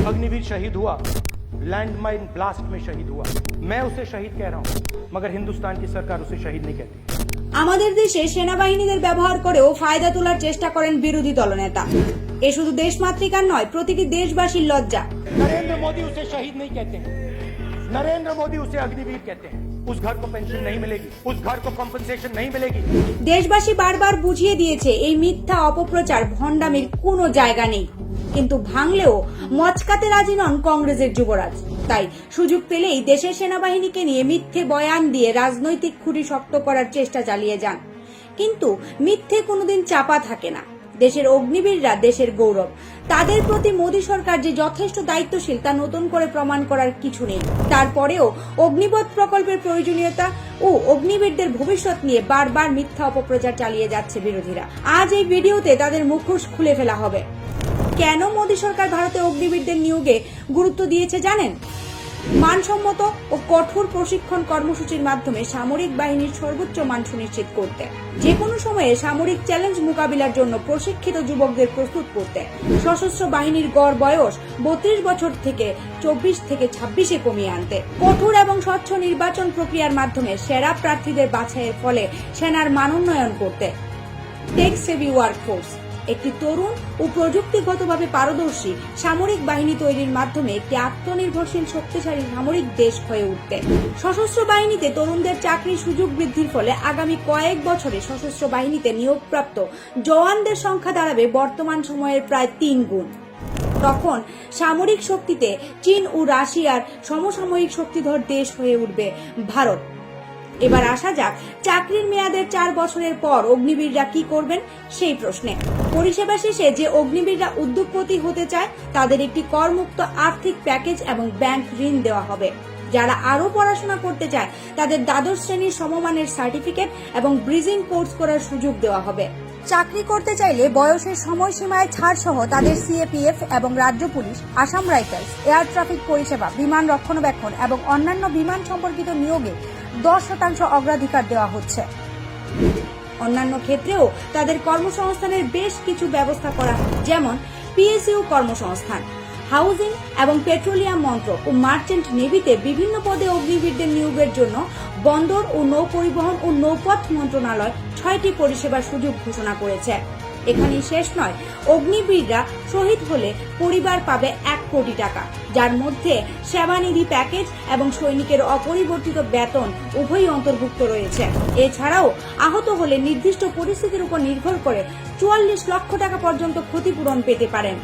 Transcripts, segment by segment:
अग्निवीर शहीद हुआ landmine blast में शहीद हुआ मैं उसे शहीद कह रहा हूं मगर हिंदुस्तान की सरकार उसे शहीद नहीं कहती আমাদের দেশে সেনাবাহিনীদের ব্যবহার করেও ফায়দা তোলার চেষ্টা করেন বিরোধী দলনেতা এ শুধু দেশমাতৃকার নয় প্রতিটি দেশবাসীর লজ্জা नरेंद्र मोदी उसे शहीद नहीं कहते हैं नरेंद्र मोदी उसे अग्निवीर कहते हैं उस घर को पेंशन नहीं मिलेगी उस घर को कॉम्पनसेशन नहीं मिलेगी দেশবাসী বারবার বুঝিয়ে দিয়েছে এই মিথ্যা অপপ্রচার ভণ্ডামির কোনো জায়গা নেই কিন্তু ভাঙলেও মচকাতে রাজি নন কংগ্রেসের যুবরাজ। তাই সুযোগ পেলেই দেশের সেনাবাহিনীকে নিয়ে মিথ্যে বয়ান দিয়ে রাজনৈতিক খুঁটি শক্ত করার চেষ্টা চালিয়ে যান। কিন্তু মিথ্যে কোনোদিন চাপা থাকে না। দেশের অগ্নিবীররা দেশের গৌরব। তাদের প্রতি মোদী সরকার যে যথেষ্ট দায়িত্বশীল তা নতুন করে প্রমাণ করার কিছু নেই। তারপরেও অগ্নিপথ প্রকল্পের প্রয়োজনীয়তা ও অগ্নিবীরদের ভবিষ্যৎ নিয়ে বারবার মিথ্যা অপপ্রচার চালিয়ে যাচ্ছে বিরোধীরা। আজ এই ভিডিওতে তাদের মুখোশ খুলে ফেলা হবে। কেন মোদী সরকার ভারতে অগ্নিবীরদের নিয়োগে গুরুত্ব দিয়েছে জানেন? মানসম্মত ও কঠোর প্রশিক্ষণ কর্মসূচির মাধ্যমে সামরিক বাহিনীর সর্বোচ্চ মান সুনিশ্চিত করতে যে কোনো সময়ে সামরিক চ্যালেঞ্জ মোকাবিলার জন্য প্রশিক্ষিত যুবকদের প্রস্তুত করতে, সশস্ত্র বাহিনীর গড় বয়স বত্রিশ বছর থেকে চব্বিশ থেকে ছাব্বিশে কমিয়ে আনতে, কঠোর এবং স্বচ্ছ নির্বাচন প্রক্রিয়ার মাধ্যমে সেরা প্রার্থীদের বাছাইয়ের ফলে সেনার মানোন্নয়ন করতে, টেক সেভি ওয়ার্কফোর্স। একটি তরুণ ও প্রযুক্তিগতভাবে পারদর্শী সামরিক বাহিনী তৈরির মাধ্যমে একটি আত্মনির্ভরশীল, শক্তিশালী সামরিক দেশ হয়ে উঠতে সশস্ত্র বাহিনীতে তরুণদের চাকরির সুযোগ বৃদ্ধির ফলে আগামী কয়েক বছরে সশস্ত্র বাহিনীতে নিয়োগপ্রাপ্ত জওয়ানদের সংখ্যা দাঁড়াবে বর্তমান সময়ের প্রায় তিন গুণ। তখন সামরিক শক্তিতে চীন ও রাশিয়ার সমসাময়িক শক্তিধর দেশ হয়ে উঠবে ভারত। এবার আসা যাক, চাকরির মেয়াদের চার বছরের পর অগ্নিবীররা কি করবেন সেই প্রশ্নে। পরিষেবা শেষে যে অগ্নিবীররা উদ্যোগপতি হতে চায়, তাদের একটি করমুক্ত আর্থিক প্যাকেজ এবং ব্যাংক ঋণ দেওয়া হবে। যারা আরও পড়াশোনা করতে চায়, তাদের দ্বাদশ শ্রেণির সমমানের সার্টিফিকেট এবং ব্রিজিং কোর্স করার সুযোগ দেওয়া হবে। চাকরি করতে চাইলে বয়সের সময়সীমায় ছাড় সহ তাদের সিএপিএফ এবং রাজ্য police, Assam rifles, air traffic পরিষেবা, বিমান রক্ষণাবেক্ষণ এবং অন্যান্য বিমান সম্পর্কিত নিয়োগে দশ শতাংশ অগ্রাধিকার দেওয়া হচ্ছে। অন্যান্য ক্ষেত্রেও তাদের কর্মসংস্থানের বেশ কিছু ব্যবস্থা করা যেমন পিএসইউ কর্মসংস্থান, হাউজিং এবং পেট্রোলিয়াম মন্ত্রক ও মার্চেন্ট নেভিতে বিভিন্ন পদে অগ্নিবীরদের নিয়োগের জন্য বন্দর ও নৌ পরিবহন ও নৌপথ মন্ত্রণালয় ছয়টি পরিষেবার সুযোগ ঘোষণা করেছে। এখানেই শেষ নয়। অগ্নিবীররা শহীদ হলে পরিবার পাবে এক কোটি টাকা, যার মধ্যে সেবানিধি প্যাকেজ এবং সৈনিকের অপরিবর্তিত বেতন উভয়ই অন্তর্ভুক্ত রয়েছে। এছাড়াও আহত হলে নির্দিষ্ট পরিস্থিতির উপর নির্ভর করে চুয়াল্লিশ লক্ষ টাকা পর্যন্ত ক্ষতিপূরণ পেতে পারেন।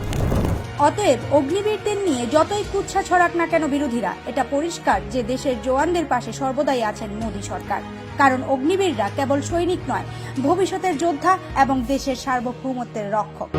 অতএব অগ্নিবীরদের নিয়ে যতই কুচ্ছা ছড়াক না কেন বিরোধীরা, এটা পরিষ্কার যে দেশের জওয়ানদের পাশে সর্বদাই আছেন মোদী সরকার। কারণ অগ্নিবীররা কেবল সৈনিক নয়, ভবিষ্যতের যোদ্ধা এবং দেশের সার্বভৌমত্বের রক্ষক।